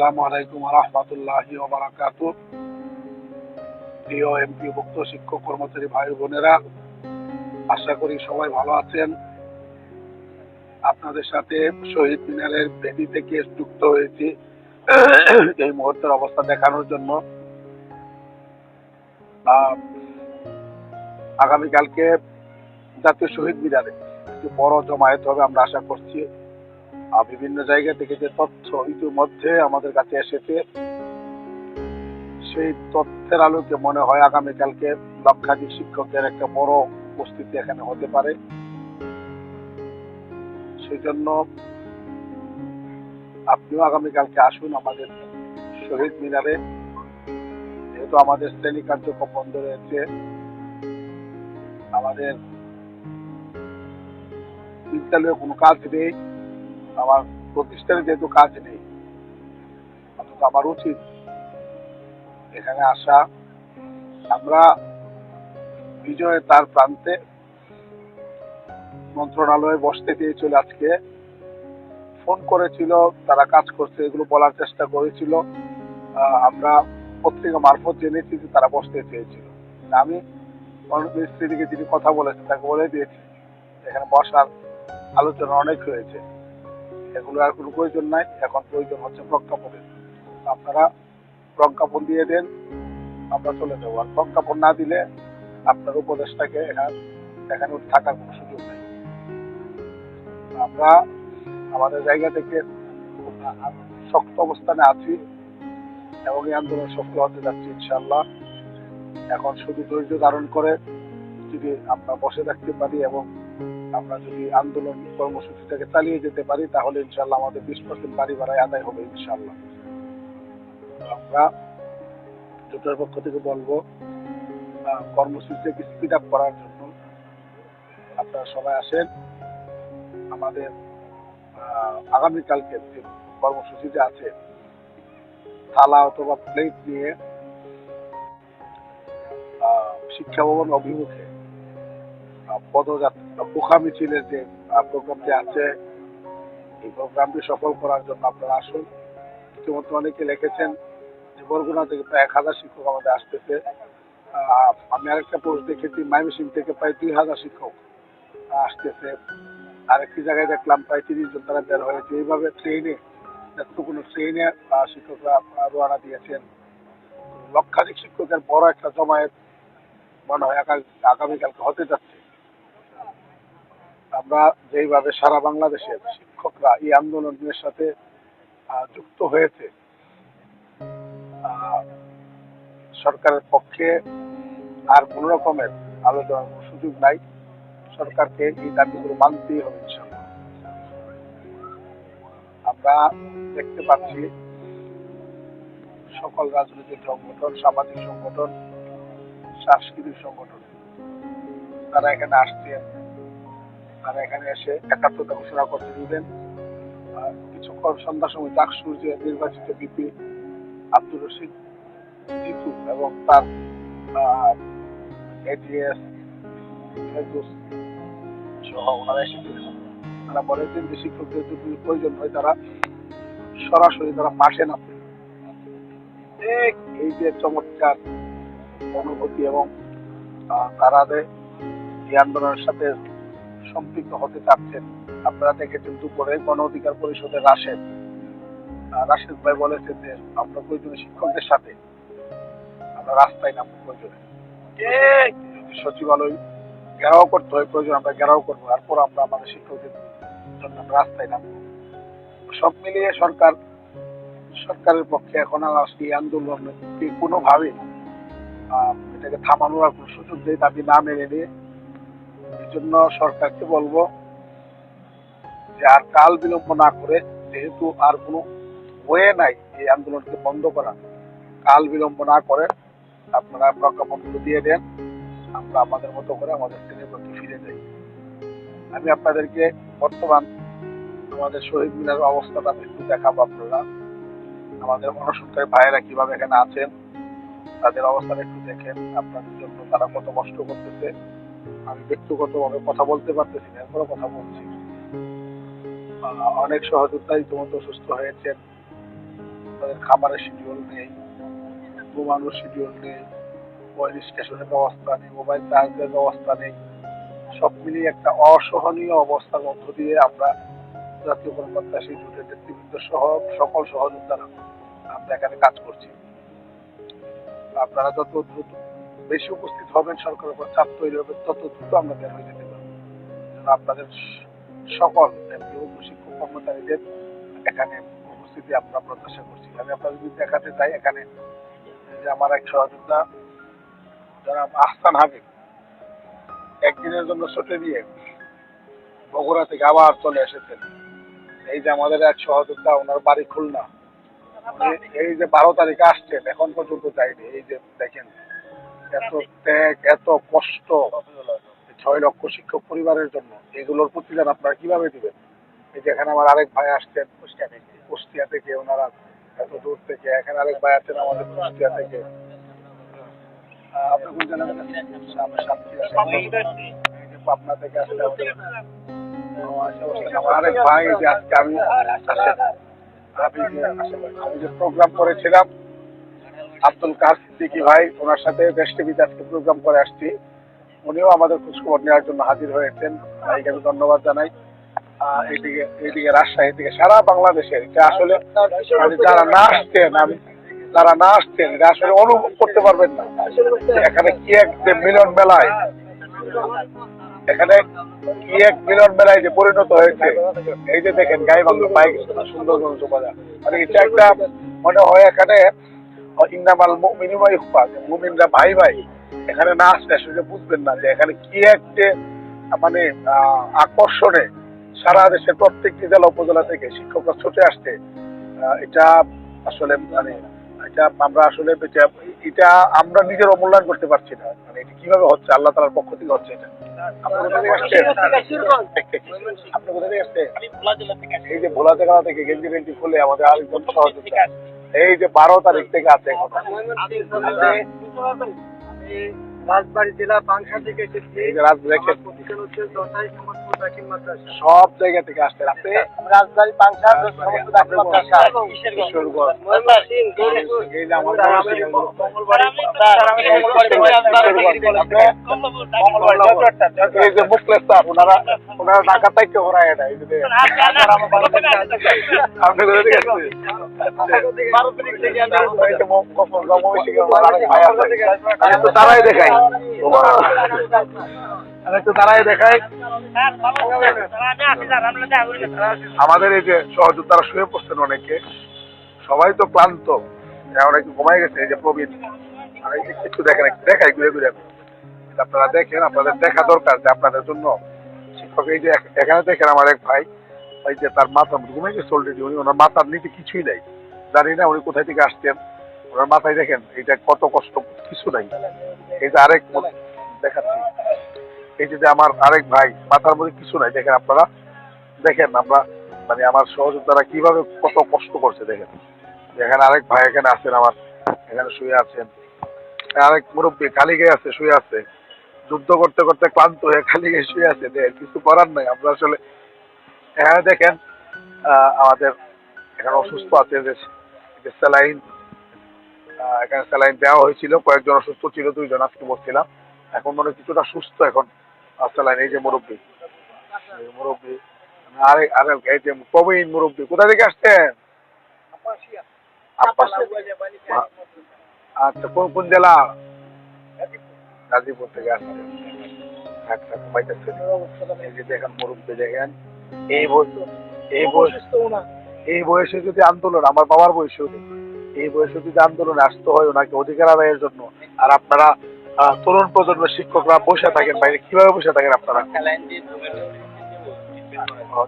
আসসালামু আলাইকুম প্রিয় শিক্ষক, কর্মচারী ভাই বোনেরা, আশা করি সবাই ভালো আছেন। আপনাদের সাথে শহীদ মিনারের বেদি থেকে যুক্ত হয়েছি। এই মুহূর্তের অবস্থা দেখানোর জন্য। আগামীকালকে জাতীয় শহীদ মিনারে একটি বড় জমায়েত হবে আমরা আশা করছি। বিভিন্ন জায়গা থেকে যে তথ্য ইতিমধ্যে আমাদের কাছে এসেছে, সেই তথ্যের আলোকে মনে হয় আগামীকালকে লক্ষাধিক শিক্ষকের একটা বড় উপস্থিতি এখানে হতে পারে। সেই জন্য আপনিও আগামীকালকে আসুন আমাদের শহীদ মিনারে। যেহেতু আমাদের শ্রেণি কার্যক্রম বন্ধ রয়েছে, আমাদের বিদ্যালয়ে কোনো কাজ নেই। আমার প্রতিষ্ঠানে যেহেতু কাজ নেই, অথচ আমার উচিত এখানে আসা। আমরা বিজয়ের তার প্রান্তে মন্ত্রণালয়ে বসতে চেয়েছিল আজকে। ফোন করেছিল, তারা কাজ করছে, এগুলো বলার চেষ্টা করেছিল। আমরা পত্রিকা মারফত জেনেছি যে তারা বসতে চেয়েছিল। আমি মিস্ত্রি থেকে যিনি কথা বলেছেন, তাকে বলে দিয়েছি, এখানে বসার আলোচনা অনেক হয়েছে। এগুলো আর কোনো প্রয়োজন নাই। এখন প্রয়োজন হচ্ছে প্রজ্ঞাপনের। আপনারা প্রজ্ঞাপন দিয়ে দেন, আমরা চলে যাব। আর প্রজ্ঞাপন না দিলে আপনার উপদেশটাকে এখানে এখানে থাকার কোনো সুযোগ নেই। আমরা আমাদের জায়গা থেকে শক্ত অবস্থানে আছি এবং এই আন্দোলন সফল হতে যাচ্ছি ইনশাল্লাহ এখন শুধু ধৈর্য ধারণ করে যদি আমরা বসে থাকতে পারি এবং আমরা যদি আন্দোলন কর্মসূচিটাকে চালিয়ে যেতে পারি, তাহলে ইনশাল্লাহ আমাদের বিশ পার্সেন্ট বাড়ি ভাড়ায় আদায় হবে ইনশাল্লাহ আমরা জোটের পক্ষ থেকে বলব কর্মসূচিটাকে স্পিড আপ করার জন্য আপনারা সবাই আসেন। আমাদের আগামীকালকে যে কর্মসূচিটা আছে, থালা অথবা প্লেট নিয়ে শিক্ষা ভবন অভিমুখে পদযাত্রা পোখা মিছিলের যে প্রোগ্রামটি আছে, এই প্রোগ্রামটি সফল করার জন্য আপনারা আসুন। ইতিমধ্যে অনেকে লিখেছেন যে বরগুনা থেকে প্রায় এক হাজার শিক্ষক আমাদের আসতেছে। আমি আরেকটা পোস্ট দেখেছি মাইমিসিং থেকে প্রায় দুই হাজার শিক্ষক আসতেছে। আরেকটি জায়গায় দেখলাম প্রায় তিরিশ জন তারা বের হয়েছে। এইভাবে ট্রেনে কোনো ট্রেনে শিক্ষকরা রওনা দিয়েছেন। লক্ষাধিক শিক্ষকের বড় একটা জমায়েত মনে হয় আগামী- আগামীকালকে হতে যাচ্ছে। আমরা যেইভাবে সারা বাংলাদেশের শিক্ষকরা এই আন্দোলনের সাথে যুক্ত হয়েছে সরকারের পক্ষে আর কোন রকমের আলোচনার সুযোগ নাই। সরকারকে এই দাবিগুলো মানতেই হবে আমরা দেখতে পাচ্ছি সকল রাজনৈতিক সংগঠন, সামাজিক সংগঠন, সাংস্কৃতিক সংগঠন, তারা এখানে আসছেন। তারা এখানে এসে একাত্মতা ঘোষণা করতে দিবেন। আর কিছুক্ষণ সন্ধ্যার সময় চাকসুর যে নির্বাচিত বিপি আব্দুর রশিদ জিতু এবং তার এটিএস সহ ওনারা তারা বলেছেন যে শিক্ষকদের যদি প্রয়োজন হয় তারা সরাসরি তারা মাসে নামবে এই যে চমৎকার অনুভূতি এবং তারা যে আন্দোলনের সাথে সম্পৃক্ত হতে চাচ্ছেন। আপনারা দেখেছেন দুপুরে গণ অধিকার পরিষদের রাশেদ। রাশেদ ভাই বলেছেন যে আমরা প্রয়োজনে শিক্ষকদের সাথে আমরা রাস্তায় নামবো প্রয়োজনে। যদি সচিবালয় ঘেরাও করতে হয় প্রয়োজন আমরা ঘেরাও করব। তারপর আমরা আমাদের শিক্ষকদের জন্য আমরা রাস্তায় নামবো। সব মিলিয়ে সরকার সরকারের পক্ষে এখন আর এই আন্দোলন কোনোভাবে এটাকে থামানোর কোনো সুযোগ নেই। দাবি না মেনে নিয়ে জন্য সরকারকে বলব যে আর কাল বিলম্ব না করে, যেহেতু আর কোনো ওয়ে নাই এই আন্দোলনকে বন্ধ করা, কাল বিলম্ব না করে, আপনারা প্রজ্ঞাপনগুলো দিয়ে দেন, আমরা আমাদের মতো করে আমাদের পক্ষে ফিরে যাই। আমি আপনাদেরকে বর্তমান আমাদের শহীদ মিনার অবস্থাটা একটু দেখাবো আপনারা। আমাদের অনশনকারী ভাইয়েরা কীভাবে এখানে আছেন, তাদের অবস্থান একটু দেখেন। আপনাদের জন্য তারা কত কষ্ট করতেছে। আমি ব্যক্তিগতভাবে কথা বলতে পারতেছি না এরপরে কথা বলছি। অনেক সহযোদ্ধা ইতিমধ্যে সুস্থ হয়েছেন। আপনাদের খাবারের শিডিউল নেই, ঘুমানোর শিডিউল নেই ওয়েল স্টেশনের ব্যবস্থা নেই মোবাইল চার্জের ব্যবস্থা নেই। সব মিলিয়ে একটা অসহনীয় অবস্থার মধ্য দিয়ে আমরা জাতীয় কর্মকর্তা জুটের নেতৃবৃন্দ সহ সকল সহযোদ্ধারা আমরা এখানে কাজ করছি। আপনারা যত দ্রুত বেশি উপস্থিত হবেন সরকারের উপর চাপ তৈরি হবে, তত দ্রুত আমরা বের হয়ে যেতে পারব। আপনাদের সকল শিক্ষক কর্মচারীদের এখানে উপস্থিতি আমরা প্রত্যাশা করছি। আমি আপনাদের যদি দেখাতে চাই এখানে যে আমার এক সহযোদ্ধা যারা আহসান হাবিব একদিনের জন্য ছুটে দিয়ে বগুড়া থেকে আবার চলে এসেছেন। এই যে আমাদের এক সহযোদ্ধা, ওনার বাড়ি খুলনা। এই যে বারো তারিখে আসছেন, এখন পর্যন্ত যায়নি। এই যে দেখেন এত ত্যাগ এত কষ্ট ছয় লক্ষ শিক্ষক পরিবারের জন্য এগুলোর প্রতিদান আপনারা কীভাবে দিবেন? এই যে এখানে আমার আরেক ভাই আসছেন কুষ্টিয়া থেকে। কুষ্টিয়া থেকে ওনারা এত দূর থেকে এখানে আরেক ভাই আছেন আমাদের কুষ্টিয়া থেকে। আপনি কোন জেলা পাবনা থেকে আসলে আচ্ছা, আমার আরেক ভাই যে আজকে আমি যে আমি যে প্রোগ্রাম করেছিলাম আব্দুল কার সিদ্দিকি ভাই, ওনার সাথে দেশ টিভিতে আজকে প্রোগ্রাম করে আসছি। উনিও আমাদের খোঁজখবর নেওয়ার জন্য হাজির হয়েছেন। ভাইকে আমি ধন্যবাদ জানাই। রাজশাহী সারা বাংলাদেশের এটা আসলে মানে যারা না আসছেন, আমি না আসছেন, এটা আসলে অনুভব করতে পারবেন না। এখানে কি এক যে মিলন মেলায়, এখানে কি এক মিলন মেলায় যে পরিণত হয়েছে, এই যে দেখেন গায়ে বাংলা বাইক সুন্দরগঞ্জ মানে এটা একটা মনে হয় এখানে মিনিমাই মুমিনরা ভাই ভাই এখানে না আসলে আসলে বুঝবেন না যে এখানে কি এক যে মানে আকর্ষণে সারা দেশের প্রত্যেকটি জেলা উপজেলা থেকে শিক্ষকরা ছুটে আসছে এটা আসলে মানে এটা আমরা আসলে এটা এটা আমরা নিজের অমূল্যায়ন করতে পারছি না। মানে এটা কীভাবে হচ্ছে? আল্লাহ তালার পক্ষ থেকে হচ্ছে এটা। আপনি কোথা থেকে আসছেন? এই যে ভোলা জায়গা থেকে গেঞ্জি গেঞ্জি খুলে আমাদের আরেকজন সহযোগিতা। এই যে বারো তারিখ থেকে আছে রাজবাড়ী জেলা পাংশা থেকে এসেছি। এই সব জায়গা থেকে আসছেন আপনি রাজবাড়ী পাংশা সমস্ত দাখিল মাদ্রাসা। কিশোরগঞ্জ। এই যে আমার এই যে মুখলেস স্যার ওনারা ওনারা ঢাকা থেকে এটা এই যে আপনি কোথা থেকে আসছেন তারাই দেখাই। আমি একটু তারাই দেখাই। আমাদের এই যে সহযোদ্ধারা শুয়ে পড়ছেন অনেকে, সবাই তো ক্লান্ত। একটু ঘুমাই গেছে, এই যে প্রবীণ। একটু দেখেন, একটু দেখাই, ঘুরে ঘুরে। আপনারা দেখেন, আপনাদের দেখা দরকার যে আপনাদের জন্য। শিক্ষক, এই যে এখানে দেখেন আমার এক ভাই ওই যে তার মাথা ঘুমে গেছে অলরেডি উনি ওনার মাথার নিচে কিছুই নাই। জানি না উনি কোথায় থেকে আসছেন। ওনার মাথায় দেখেন, এইটা কত কষ্ট, কিছু নাই। এই যে আরেক দেখাচ্ছি। এই যে আমার আরেক ভাই, মাথার মধ্যে কিছু নাই, দেখেন আপনারা। দেখেন আমরা মানে আমার সহযোদ্ধারা কীভাবে কত কষ্ট করছে, দেখেন। এখানে আরেক ভাই এখানে আছেন আমার, এখানে শুয়ে আছেন। আরেক মুরব্বী খালি গিয়ে আছে, শুয়ে আছে। যুদ্ধ করতে করতে ক্লান্ত হয়ে খালি গিয়ে শুয়ে আছে কিছু করার নাই। আমরা আসলে, এখানে দেখেন আমাদের এখানে অসুস্থ আছে, যে স্যালাইন এখানে স্যালাইন দেওয়া হয়েছিল, কয়েকজন অসুস্থ ছিল, দুইজন আজকে বলছিলাম এখন মনে কিছুটা সুস্থ এখন। স্যালাইন এই যে মুরব্বী। মুরব্বী। আরে আরে এই যে প্রবীণ মুরব্বী কোথা থেকে আসছেন? আচ্ছা কোন কোন জেলা? গাজীপুর থেকে আসছেন। আচ্ছা ঘুমাইতেছেন এই যে দেখেন মুরব্বী দেখেন। এই বয়স এই বয়স এই বয়সে যদি আন্দোলন আমার বাবার বয়সেও নেই এই বয়সে যদি আন্দোলন আসতে হয় ওনাকে অধিকার আদায়ের জন্য। আর আপনারা তরুণ প্রজন্মের শিক্ষকরা বসে থাকেন বাইরে। কীভাবে বসে থাকেন আপনারা?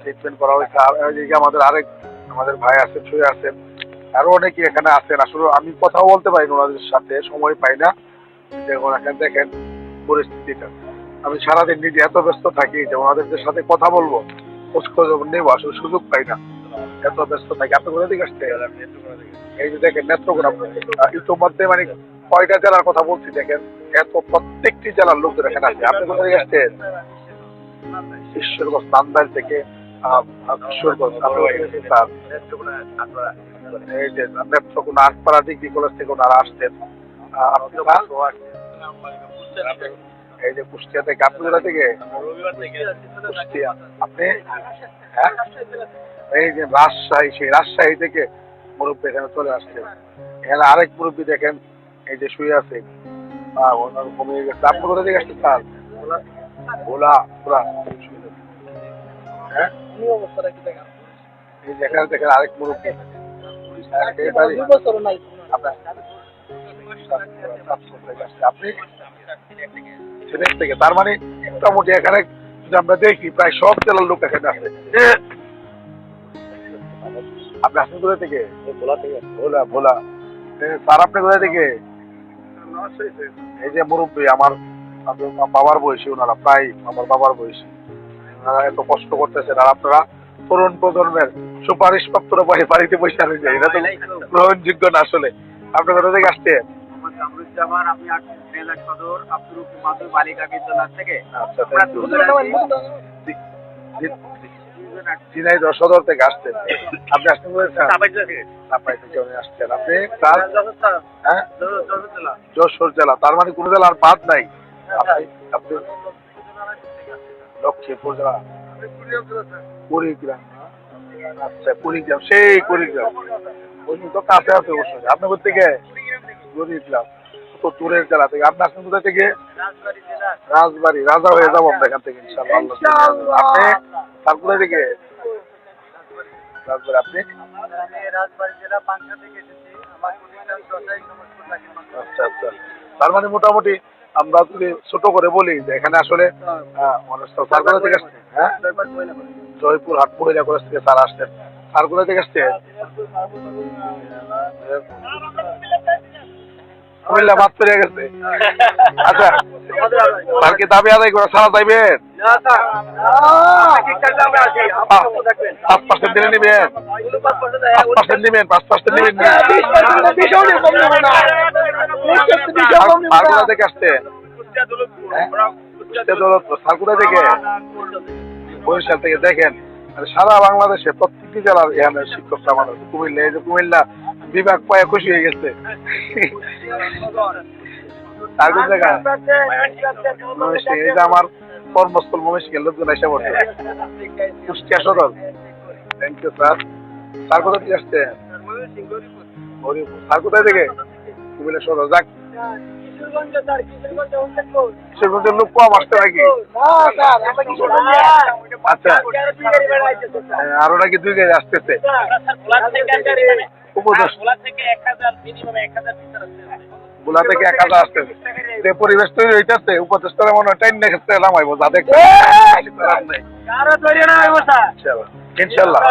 ট্রিটমেন্ট করা হয়েছে। আমাদের আরেক, আমাদের ভাই আছেন শুয়ে আছেন আরও অনেকে এখানে আছেন। আসলে আমি কথাও বলতে পারি ওনাদের সাথে, সময় পাই না। দেখুন, এখানে দেখেন পরিস্থিতিটা। আমি সারাদিন নিজে এত ব্যস্ত থাকি যে ওনাদের সাথে কথা বলব খোঁজ খবর নেব, আসলে সুযোগ পাই না। এত ব্যস্ত থাকি। আপনি কোথা থেকে আসছে এই যে দেখেন, নেত্রকোনা। ইতিমধ্যে মানে কয়টা জেলার কথা বলছি, দেখেন। এত প্রত্যেকটি জেলার লোকজন এখানে আছে। আপনি কোথা থেকে আসছেন? ঈশ্বরগঞ্জ নান্দাইল থেকে রাজশাহী, সেই রাজশাহী থেকে মুরব্বী এখানে চলে আসছে এখানে আরেক মুরব্বী দেখেন, এই যে শুয়ে আছে। আহ, ওনার কমিয়ে গেছে। আপনি কোথা থেকে আসছেন স্যার? ভোলা ভোলা। হ্যাঁ? এই যে দেখেন আরেক মুরব্বী। এই বাড়ি? আপনার আপনি? সিলেট থেকে। তার মানে মোটামুটি এখানে যদি আমরা দেখি প্রায় সব জেলার লোক এখানে আছে। আপনি আসেন কোথা থেকে? ভোলা থেকে। ভোলা ভোলা। স্যার আপনি কোথা থেকে? এই যে মুরব্বী আমার বাবার বয়সী ওনারা প্রায় আমার বাবার বয়সী। ওনারা এত কষ্ট করতেছেন আর আপনারা তরুণ প্রজন্মের সুপারিশ প্রাপ্ত বাড়ি বাড়িতে বসে রয়েছে এটা তো গ্রহণযোগ্য না আসলে। আপনি কোথা থেকে আসছেন কামরুজ্জামান আমি আসছি সদর আব্দুল বালিকা বিদ্যালয় থেকে। সদর থেকে আসছেন। আপনি আসছেন বলেছেন? চাপাই থেকে। উনি আসছেন। আপনি তার যশোর হ্যাঁ? যশোর- জেলা। তার মানে কোনো জেলার বাদ নাই। আপনি আপনি লক্ষ্মীপুর জেলা। কুড়িগ্রাম আচ্ছা কুড়িগ্রাম সেই কুড়িগ্রাম ওই তো কাছে আছে অবশ্যই। আপনি কোথা থেকে কুড়িগ্রাম তো দূরের জেলা থেকে। আপনি আসছেন কোথা থেকে রাজবাড়ি, রাজা হয়ে যাব আমরা এখান থেকে ইনশাল্লাহ আপনি তার থেকে। আচ্ছা আচ্ছা। তার মানে মোটামুটি আমরা যদি ছোট করে বলি যে এখানে আসলে হ্যাঁ। জয়পুর হাট মহিলা কলেজ থেকে স্যার আসছেন। স্যার থেকে আসছে? কুমিল্লা বাদ পেরে গেছে। আচ্ছা দাবি আদায় করে সারা যাইবেন নিবেন। পাঁচ নিবেন কোথা থেকে হ্যাঁ? বরিশাল থেকে দেখেন। সারা বাংলাদেশে প্রত্যেকটি জেলার এখানে শিক্ষকরা মানুষ কুমিল্লা, এই যে কুমিল্লা বিভাগ পায়ে খুশি হয়ে গেছে। আমার কর্মস্থল মহেশখালী লোকজন এসে পড়ছে কুষ্টিয়া সদর। থ্যাংক ইউ স্যার স্যার কোথা থেকে আসছে? স্যার কোথায় থেকে? কুমিল্লা সদর। যাক। কিশোরগঞ্জের লোক কম আসতে নাকি আচ্ছা। হ্যাঁ, আরও নাকি দুই গাড়ি আসতেছে। উপদেশ। গুলা থেকে এক হাজার আসতেছে যে পরিবেশ তৈরি হইতেছে উপদেশটা মনে হয় টাইম নামাইবো যা দেখতে ইনশাল্লাহ।